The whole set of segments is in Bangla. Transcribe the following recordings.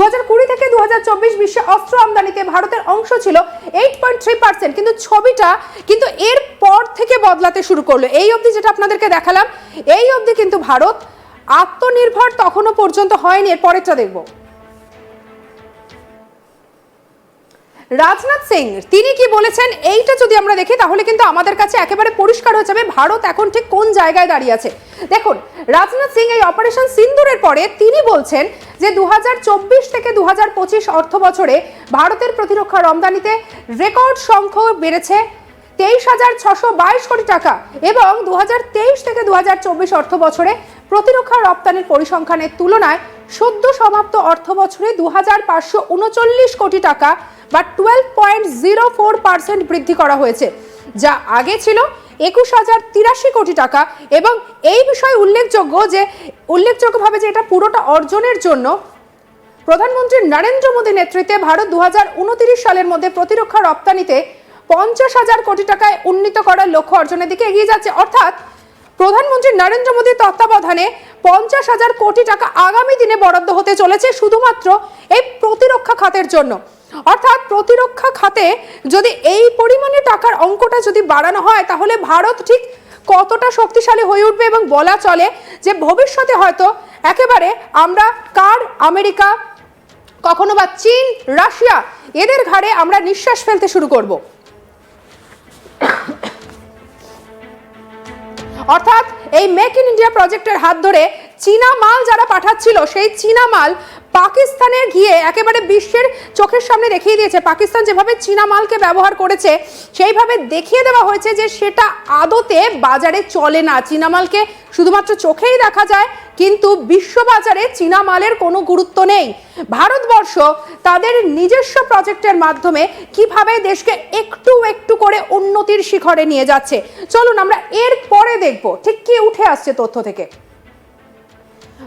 দু হাজার কুড়ি থেকে দু বিশ্বে অস্ত্র আমদানিতে ভারতের অংশ ছিল এইট পয়েন্ট থ্রি পার্সেন্ট কিন্তু ছবিটা কিন্তু এর পর থেকে বদলাতে শুরু করল। এই অবধি যেটা আপনাদেরকে দেখালাম, এই অবধি কিন্তু ভারত আত্মনির্ভর তখনও পর্যন্ত হয়নি, এর পরেরটা দেখব। রাজনাথ সিং, তিনি কি বলেছেন? এইটা যদি আমরা দেখি, তাহলে কিন্তু আমাদের কাছে একেবারে পরিষ্কার হয়ে যাবে ভারত এখন ঠিক কোন জায়গায় দাঁড়িয়ে আছে। দেখুন, রাজনাথ সিং এই অপারেশন সিন্দুরের পরে তিনি বলছেন যে দুহাজার চব্বিশ থেকে দু অর্থ বছরে ভারতের প্রতিরক্ষা রমদানিতে রেকর্ড সংখ্যক বেড়েছে তেইশ হাজার ছশো বাইশ কোটি টাকা এবং দু হাজার তেইশ থেকে দু অর্থ বছরে প্রতিরক্ষা রপ্তানির পরিসংখ্যানের তুলনায় সদ্য সমাপ্ত অর্থ বছরে দু হাজার পাঁচশো উনচল্লিশ কোটি টাকা বা twelve point zero four percent বৃদ্ধি করা হয়েছে, যা আগে ছিল একুশ হাজার তিরাশি কোটি টাকা। এবং এই বিষয়ে উল্লেখযোগ্য যে, উল্লেখযোগ্যভাবে যে এটা পুরোটা অর্জনের জন্য প্রধানমন্ত্রী নরেন্দ্র মোদীর নেতৃত্বে ভারত দু সালের মধ্যে প্রতিরক্ষা রপ্তানিতে পঞ্চাশ হাজার কোটি টাকায় উন্নীত করার লক্ষ্য অর্জনের দিকে এগিয়ে যাচ্ছে। অর্থাৎ প্রধানমন্ত্রী নরেন্দ্র মোদীর তত্ত্বাবধানে পঞ্চাশ হাজার কোটি টাকা আগামী দিনে বরাদ্দ হতে চলেছে শুধুমাত্র এই প্রতিরক্ষা খাতের জন্য। অর্থাৎ প্রতিরক্ষা খাতে যদি এই পরিমাণে টাকার অঙ্কটা যদি বাড়ানো হয়, তাহলে ভারত ঠিক কতটা শক্তিশালী হয়ে উঠবে এবং বলা চলে যে ভবিষ্যতে হয়তো একেবারে আমরা, কার, আমেরিকা, কখনো বা চীন, রাশিয়া, এদের ঘাড়ে আমরা নিঃশ্বাস ফেলতে শুরু করব। অর্থাৎ এই মেক ইন ইন্ডিয়া প্রজেক্টের হাত ধরে চীনা মাল যারা পাঠাচ্ছিল, সেই চীনা মাল পাকিস্তানে গিয়ে একেবারে বিশ্বের চোখের সামনে দেখিয়ে দিয়েছে। পাকিস্তান যেভাবে চীনা মালকে ব্যবহার করেছে, সেইভাবে দেখিয়ে দেওয়া হয়েছে যে সেটা আদতে বাজারে চলে না। চীনা মালকে শুধুমাত্র চোখেই দেখা যায়, কিন্তু বিশ্ববাজারে চীনা মালের কোনো গুরুত্ব নেই। ভারতবর্ষ তাদের নিজস্ব প্রজেক্টের মাধ্যমে কীভাবে দেশকে একটু একটু করে উন্নতির শিখরে নিয়ে যাচ্ছে। চলুন আমরা এর পরে দেখব, ঠিক কি উঠে আসছে তথ্য থেকে।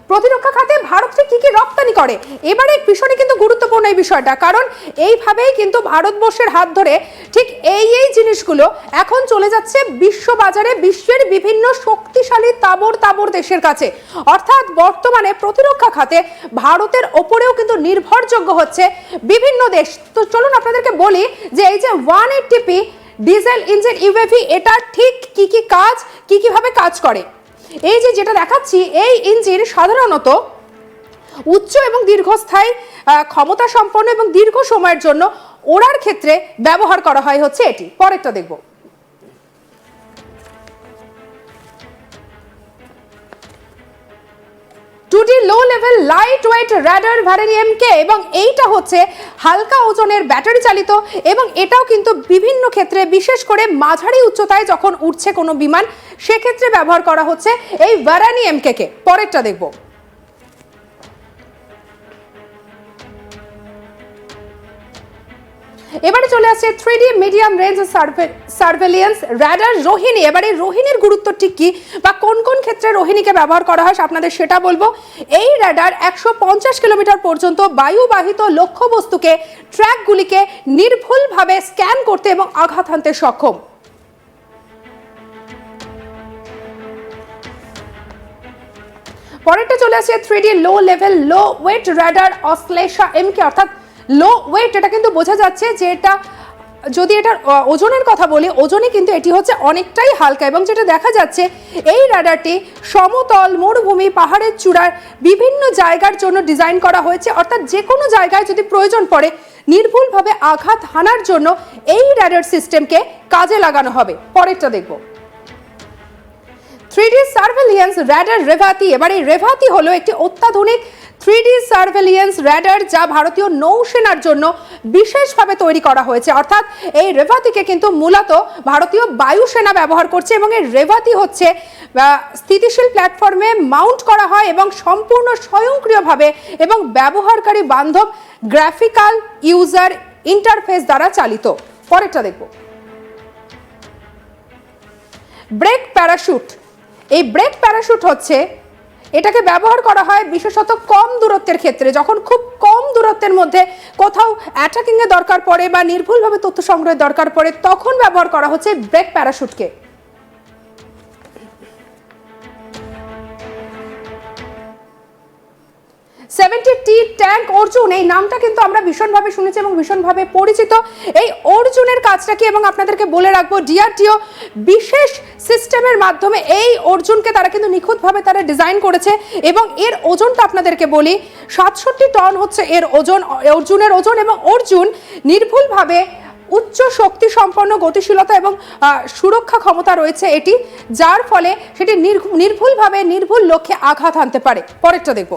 প্রতিরক্ষা খাতে ভারত ঠিক কি কি রপ্তানি করে? এবারে ভীষণই কিন্তু গুরুত্বপূর্ণ এই বিষয়টা, কারণ এইভাবেই কিন্তু ভারতবর্ষের হাত ধরে ঠিক এই এই জিনিসগুলো এখন চলে যাচ্ছে বিশ্ব বাজারে বিশ্বের বিভিন্ন শক্তিশালী তাবর তাবর দেশের কাছে। অর্থাৎ বর্তমানে প্রতিরক্ষা খাতে ভারতের ওপরেও কিন্তু নির্ভরযোগ্য হচ্ছে বিভিন্ন দেশ। তো চলুন আপনাদেরকে বলি যে এই যে one eighty P diesel engine UAV, এটা ঠিক কি কি কাজ, কি কীভাবে কাজ করে? এই যে যেটা দেখাচ্ছি, এই ইঞ্জিন সাধারণত উচ্চ এবং দীর্ঘস্থায়ী ক্ষমতা সম্পন্ন এবং দীর্ঘ সময়ের জন্য ওড়ার ক্ষেত্রে ব্যবহার করা হয় হচ্ছে এটি। পরেরটা দেখব। Two D low level light weight radar ভ্যারেনিয়াম কে এবং এইটা হচ্ছে হালকা ওজনের ব্যাটারি চালিত এবং এটাও কিন্তু ক্ষেত্রে, বিশেষ করে মাঝারি উচ্চতায় যখন উঠছে কোনো বিমান, সেক্ষেত্রে ব্যবহার করা হচ্ছে এই ভারানি এমকে কে। পরেরটা দেখব। এবারে চলে আসছে three D medium range surveillance radar Rohini এবারে রোহিণীর গুরুত্ব ঠিক কি? বা কোন কোন ক্ষেত্রে রোহিণীকে ব্যবহার করা হয় আপনাদের সেটা বলব। এই র্যাডার একশো পঞ্চাশ কিলোমিটার পর্যন্ত বায়ুবাহিত লক্ষ্যবস্তুকে ট্র্যাকগুলিকে নির্ভুলভাবে স্ক্যান করতে এবং আঘাত হানতে সক্ষম। পরেরটা চলে আসছে three D low level low weight radar Ashlesha MK অর্থাৎ লো ওয়েট, এটা কিন্তু বোঝা যাচ্ছে যে এটা, যদি এটার ওজনের কথা বলি ওজনে কিন্তু এটি হচ্ছে অনেকটাই হালকা এবং যেটা দেখা যাচ্ছে, এই রাডারটি সমতল মরুভূমি পাহাড়ের চূড়ার বিভিন্ন জায়গার জন্য ডিজাইন করা হয়েছে। অর্থাৎ যে কোনো জায়গায় যদি প্রয়োজন পড়ে, নির্ভুলভাবে আঘাত হানার জন্য এই রাডার সিস্টেমকে কাজে লাগানো হবে। পরেরটা দেখব। Three D surveillance radar Revathi, এবার এই রেভাতি হলো একটি অত্যাধুনিক থ্রি ডি সার্ভেলিয়েন্স র্যাডার যা ভারতীয় নৌসেনার জন্য বিশেষভাবে তৈরি করা হয়েছে। অর্থাৎ এই রেভাতিকে কিন্তু মূলত ভারতীয় বায়ুসেনা ব্যবহার করছে এবং এই রেভাতি হচ্ছে স্থিতিশীল প্ল্যাটফর্মে মাউন্ট করা হয় এবং সম্পূর্ণ স্বয়ংক্রিয়ভাবে এবং ব্যবহারকারী বান্ধব গ্রাফিক্যাল ইউজার ইন্টারফেস দ্বারা চালিত। পরেরটা দেখব। Brake parachute. এই ব্রেক প্যারাশুট হচ্ছে এটাকে ব্যবহার করা হয় বিশেষত কম দূরত্বের ক্ষেত্রে, যখন খুব কম দূরত্বের মধ্যে কোথাও অ্যাটাকিংয়ের দরকার পড়ে বা নির্ভুলভাবে তথ্য সংগ্রহের দরকার পড়ে, তখন ব্যবহার করা হচ্ছে ব্রেক প্যারাশুটকে সেভেন্টি টি ট্যাঙ্ক অর্জুন, এই নামটা কিন্তু আমরা ভীষণভাবে শুনেছি এবং ভীষণভাবে পরিচিত। এই অর্জুনের কাজটা কি? এবং আপনাদেরকে বলে রাখব ডিআরটিও বিশেষ সিস্টেমের মাধ্যমে এই অর্জুনকে তারা কিন্তু নিখুঁতভাবে তারা ডিজাইন করেছে এবং এর ওজনটা আপনাদেরকে বলি, সাতষট্টি টন হচ্ছে এর ওজন, অর্জুনের ওজন এবং অর্জুন নির্ভুলভাবে উচ্চ শক্তি সম্পন্ন গতিশীলতা এবং সুরক্ষা ক্ষমতা রয়েছে এটি, যার ফলে সেটি নির্ভু- নির্ভুলভাবে নির্ভুল লক্ষ্যে আঘাত হানতে পারে। পরেরটা দেখব।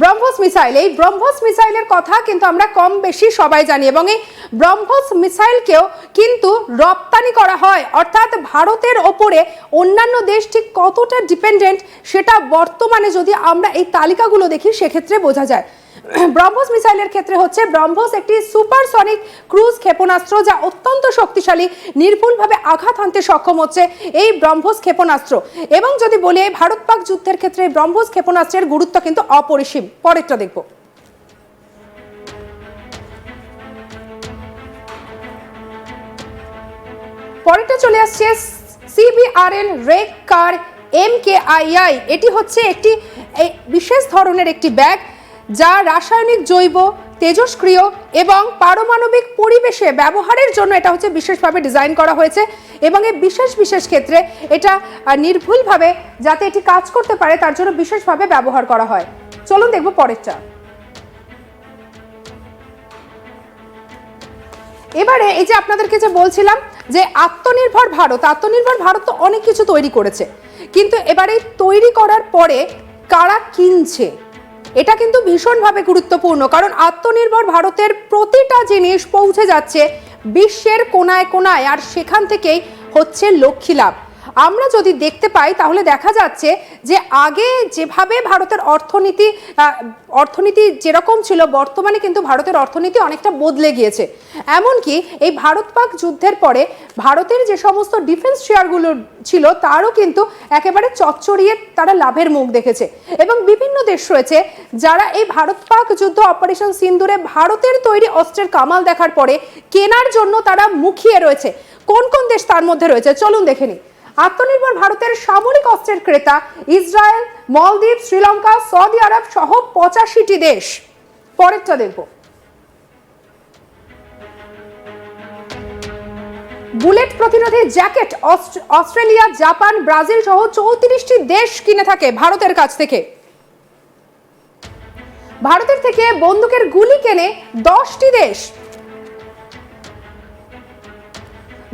ব্রহ্মস মিসাইল। এই ব্রহ্মস মিসাইলের কথা কিন্তু আমরা কম বেশি সবাই জানি এবং এই ব্রহ্মস মিসাইলকেও কিন্তু রপ্তানি করা হয়। অর্থাৎ ভারতের ওপরে অন্যান্য দেশ ঠিক কতটা ডিপেন্ডেন্ট সেটা বর্তমানে যদি আমরা এই তালিকাগুলো দেখি, সেক্ষেত্রে বোঝা যায়। ব্রহ্মস মিসাইলের ক্ষেত্রে হচ্ছে ব্রহ্মস একটি সুপারসনিক ক্রুজ ক্ষেপণাস্ত্র যা অত্যন্ত শক্তিশালী, নির্ভুলভাবে আঘাত হানতে সক্ষম হচ্ছে এই ব্রহ্মস ক্ষেপণাস্ত্র। এবং যদি বলি, ভারত পাক যুদ্ধের ক্ষেত্রে ব্রহ্মস ক্ষেপণাস্ত্রের গুরুত্ব কিন্তু অপরিসীম। পরেরটা দেখব। পরেরটা চলে আসছে CBRN recce car M K I I হচ্ছে একটি বিশেষ ধরনের একটি ব্যাগ। যা রাসায়নিক জৈব তেজস্ক্রিয় এবং পারমাণবিক পরিবেশে ব্যবহারের জন্য এটা হচ্ছে বিশেষভাবে ডিজাইন করা হয়েছে এবং এই বিশেষ বিশেষ ক্ষেত্রে এটা নির্ভুলভাবে যাতে এটি কাজ করতে পারে, তার জন্য বিশেষভাবে ব্যবহার করা হয়। চলুন দেখব পরেরটা। এবারে এই যে আপনাদেরকে যে বলছিলাম যে আত্মনির্ভর ভারত আত্মনির্ভর ভারত তো অনেক কিছু তৈরি করেছে। কিন্তু এবারে তৈরি করার পরে কারা কিনছে? এটা কিন্তু ভীষণভাবে গুরুত্বপূর্ণ, কারণ আত্মনির্ভর ভারতের প্রতিটা জিনিস পৌঁছে যাচ্ছে বিশ্বের কোনায় কোনায়, আর সেখান থেকেই হচ্ছে লক্ষ্মী লাভ। আমরা যদি দেখতে পাই, তাহলে দেখা যাচ্ছে যে আগে যেভাবে ভারতের অর্থনীতি অর্থনীতি যেরকম ছিল, বর্তমানে কিন্তু ভারতের অর্থনীতি অনেকটা বদলে গিয়েছে। এমনকি এই ভারত পাক যুদ্ধের পরে ভারতের যে সমস্ত ডিফেন্স শেয়ারগুলো ছিল, তারও কিন্তু একেবারে চচ্চড়িয়ে তারা লাভের মুখ দেখেছে। এবং বিভিন্ন দেশ রয়েছে যারা এই ভারত পাক যুদ্ধ অপারেশন সিন্দুরে ভারতের তৈরি অস্ত্রের কামাল দেখার পরে কেনার জন্য তারা মুখিয়ে রয়েছে। কোন কোন দেশ তার মধ্যে রয়েছে? চলুন দেখে নিই। আত্মনির্ভর ভারতের সামরিক অস্ত্রের ক্রেতা ইসরায়েল, মলদ্বীপ, শ্রীলঙ্কা, সৌদি আরব সহ পঁচাশিটি দেশ। পরেরটা দেখব। বুলেট প্রতিরোধী জ্যাকেট অস্ট্রেলিয়া, জাপান, ব্রাজিল সহ চৌত্রিশটি দেশ কিনে থাকে ভারতের কাছ থেকে। ভারতের থেকে বন্দুকের গুলি কেনে দশটি দেশ।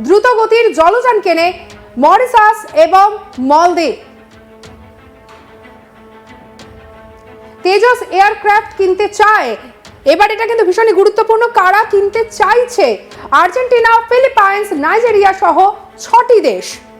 দ্রুতগতির জলযান কেনে মরিসাস এবং মলদ্বীপ। তেজস এয়ারক্রাফট কিনতে চায়। এবার এটা কিন্তু ভীষণই গুরুত্বপূর্ণ। কারা কিনতে চাইছে? আর্জেন্টিনা, ফিলিপাইন্স, নাইজেরিয়া সহ ছটি দেশ।